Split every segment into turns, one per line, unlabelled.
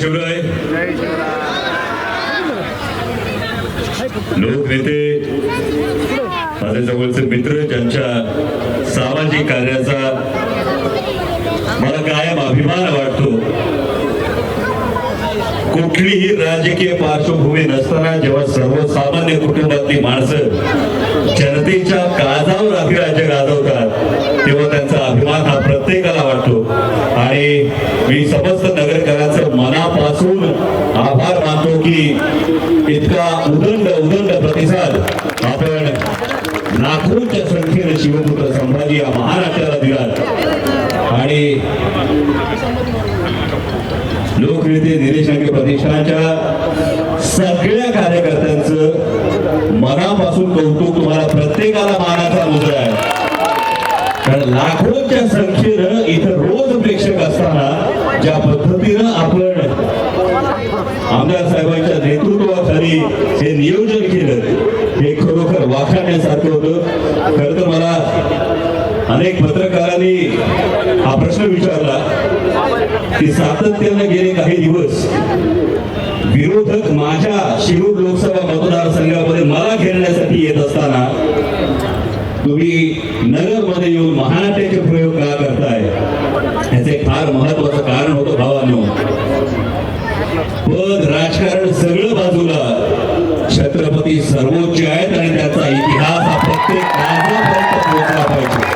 शिवराय. लोकनेते माझे जवळचे मित्र ज्यांच्या सामाजिक कार्याचा मला कायम अभिमान वाटतो. कुठलीही राजकीय पार्श्वभूमी नसताना जेव्हा सर्वसामान्य कुटुंबातली माणसं जनतेच्या काजावर अभिराज्य गाजवतात तेव्हा त्यांचा अभिमान हा प्रत्येकाला वाटतो आणि मी समस्त नगरकरांचं मनापासून आभार मानतो की इतका उदंड उदंड प्रतिसाद. आपण लाखोंच्या संख्येने शिवपुत्र संभाजी या महाराष्ट्राला दिला आणि लोकनेते निलेश अंगे प्रतिष्ठानच्या सगळ्या कार्यकर्त्यांचं मनापासून कौतुक तुम्हाला प्रत्येकाला मानाचा मुद्रा आहे. कारण लाखोंच्या संख्येनं इथं रोज प्रेक्षक असताना ज्या पद्धतीनं आपण आमदार साहेबांच्या नेतृत्वाखाली नियोजन केलं. हे खरोखर वाखाणण्यासारखं होतं. खरं तर मला अनेक पत्रकारांनी हा प्रश्न विचारला की सातत्यानं गेले काही दिवस विरोधक माझ्या शिरूर लोकसभा मतदारसंघामध्ये मला घेरण्यासाठी येत असताना तुम्ही नगरमध्ये येऊन महानाट्याचे प्रयोग का करताय? याचे फार महत्वाचं कारण होतं भावांनो पद राजकारण सगळं बाजूला छत्रपती सर्वोच्च आहेत आणि त्याचा ते हा प्रत्येक पोहोचला पाहिजे.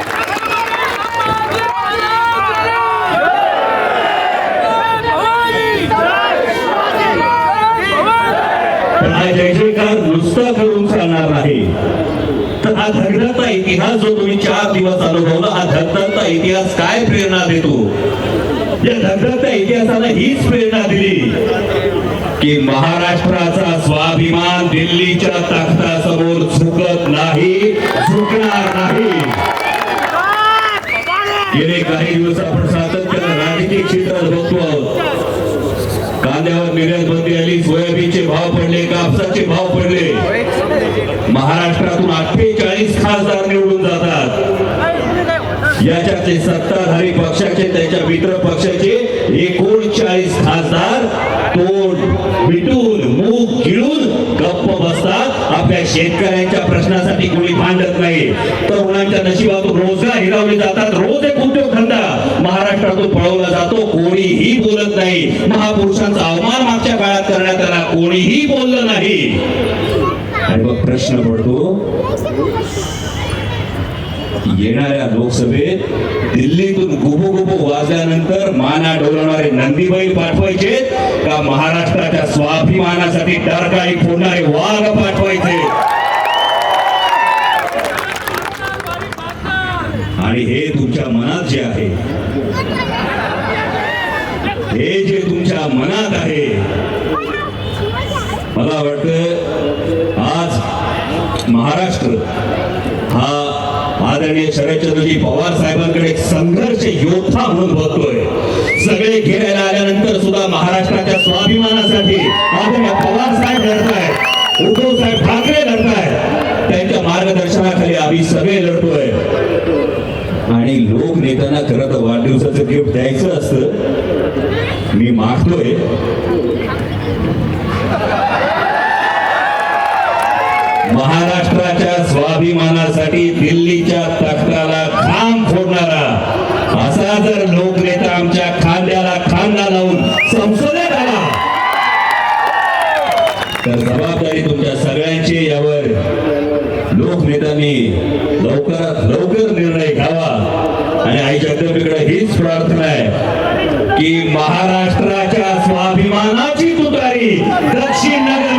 पण हा जय जयकार नुसता करून चालणार नाही. तर हा धगधगता इतिहास जो तुम्ही चार दिवस अनुभवला हा धगधगता इतिहास काय प्रेरणा देतो? या धगधगत्या इतिहासाला हीच प्रेरणा दिली. की महाराष्ट्राचा स्वाभिमान दिल्लीच्या तख्तासमोर झुकत नाही झुकणार नाही. गेले काही दिवस आपण सातत्यानं राजकीय क्षेत्रात बघतो आहोत. कांद्यावर निर्यात बंदी आली सोयाबीनचे भाव पडले कापसाचे भाव पडले. महाराष्ट्रातून अठ्ठेचाळीस खासदार निवडून जातात. याच्याचे सत्ताधारी पक्षाचे त्याच्या मित्र पक्षाचे शेतकऱ्यांच्या प्रश्नासाठी कोणी भांडत नाही. तरुणांच्या नशिबातून रोजगार हिरावले जातात. रोज एक उद्योगधंदा महाराष्ट्रातून पळवला जातो. कोणीही बोलत नाही. महापुरुषांचा अवमान मागच्या काळात करण्यात आला. कोणीही बोललं नाही. आणि मग प्रश्न पडतो येणाऱ्या लोकसभेत दिल्लीतून गुबू वाजल्यानंतर माना डोलवणारे नंदीबाई पाठवायचे का महाराष्ट्राच्या स्वाभिमानासाठी डरकाळी फोडणारे वाघ पाठवायचे? आणि हे तुमच्या मनात जे आहे हे जे तुमच्या मनात आहे मला वाटतं आज महाराष्ट्र हा आदरणीय शरदचंद्रजी पवार साहेबांकडे संघर्ष योद्धा म्हणून बघतोय. सगळे घेरायला आल्यानंतर सुद्धा महाराष्ट्राच्या स्वाभिमानासाठी आदरणीय पवार साहेब लढतायत उद्धव साहेब ठाकरे लढतायत त्यांच्या मार्गदर्शनाखाली आम्ही सगळे लढतोय. आणि लोक नेत्यांना खरं तर वाढदिवसाचं गिफ्ट द्यायचं असतं. मी मागतोय. महाराष्ट्राच्या स्वाभिमानासाठी दिल्लीच्या तख्ताला खांब फोडणारा असा जर लोकनेता आमच्या खांद्याला खांदा लावून संसदेत आला तर जबाबदारी तुमच्या सगळ्यांची यावर लोकनेत्यांनी लवकरात लवकर निर्णय घ्यावा. आणि आई जगदंबेकडे हीच प्रार्थना आहे की महाराष्ट्राच्या स्वाभिमानाची तुतारी दक्षिण नगर